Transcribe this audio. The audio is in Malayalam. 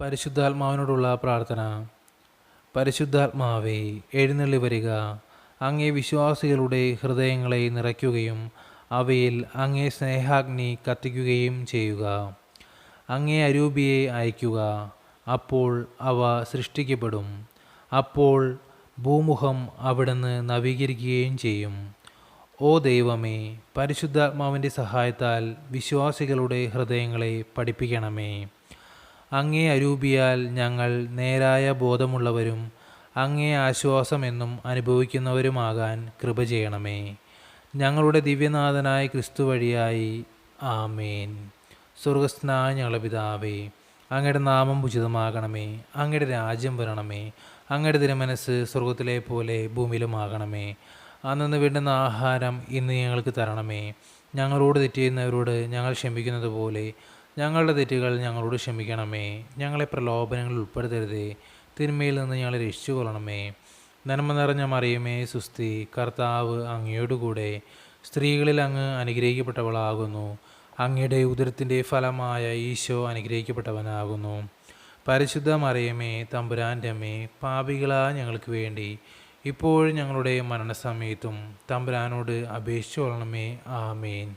പരിശുദ്ധാത്മാവിനോടുള്ള പ്രാർത്ഥന. പരിശുദ്ധാത്മാവേ എഴുന്നള്ളി വരിക. അങ്ങേ വിശ്വാസികളുടെ ഹൃദയങ്ങളെ നിറയ്ക്കുകയും അവയിൽ അങ്ങേ സ്നേഹാഗ്നി കത്തിക്കുകയും ചെയ്യുക. അങ്ങേ അരൂപിയെ അയക്കുക അപ്പോൾ അവ സൃഷ്ടിക്കപ്പെടും. അപ്പോൾ ഭൂമുഖം അവിടുന്ന് നവീകരിക്കുകയും ചെയ്യും. ഓ ദൈവമേ പരിശുദ്ധാത്മാവിന്റെ സഹായത്താൽ വിശ്വാസികളുടെ ഹൃദയങ്ങളെ പഠിപ്പിക്കണമേ. അങ്ങേ അരൂപിയാൽ ഞങ്ങൾ നേരായ ബോധമുള്ളവരും അങ്ങേ ആശ്വാസമെന്നും അനുഭവിക്കുന്നവരുമാകാൻ കൃപ ചെയ്യണമേ. ഞങ്ങളുടെ ദിവ്യനാഥനായ ക്രിസ്തു വഴിയായി. ആമേൻ. സ്വർഗസ്നായ ഞങ്ങളുടെ പിതാവേ അങ്ങയുടെ നാമം ഉചിതമാകണമേ. അങ്ങയുടെ രാജ്യം വരണമേ. അങ്ങയുടെ തിരുമനസ് സ്വർഗത്തിലെ പോലെ ഭൂമിയിലുമാകണമേ. അന്നു വേണ്ടുന്ന ആഹാരം ഇന്ന് ഞങ്ങൾക്ക് തരണമേ. ഞങ്ങളോട് തെറ്റിയുന്നവരോട് ഞങ്ങൾ ക്ഷമിക്കുന്നത് പോലെ ഞങ്ങളുടെ തെറ്റുകൾ ഞങ്ങളോട് ക്ഷമിക്കണമേ. ഞങ്ങളെ പ്രലോഭനങ്ങളിൽ ഉൾപ്പെടുത്തരുതേ. തിന്മയിൽ നിന്ന് ഞങ്ങളെ രക്ഷിച്ചു കൊള്ളണമേ നന്മ നിറഞ്ഞ മറിയമേ സുസ്തി കർത്താവ് അങ്ങയോടുകൂടെ. സ്ത്രീകളിൽ അങ്ങ് അനുഗ്രഹിക്കപ്പെട്ടവളാകുന്നു. അങ്ങയുടെ ഉദരത്തിന്റെ ഫലമായ ഈശോ അനുഗ്രഹിക്കപ്പെട്ടവനാകുന്നു. പരിശുദ്ധ മറിയമേ തമ്പുരാന്റെ അമ്മേ പാപികളാ ഞങ്ങൾക്ക് വേണ്ടി. ഇപ്പോഴും ഞങ്ങളുടെ മരണസമയത്തും തമ്പുരാനോട് അപേക്ഷിച്ചു കൊള്ളണമേ ആമേൻ.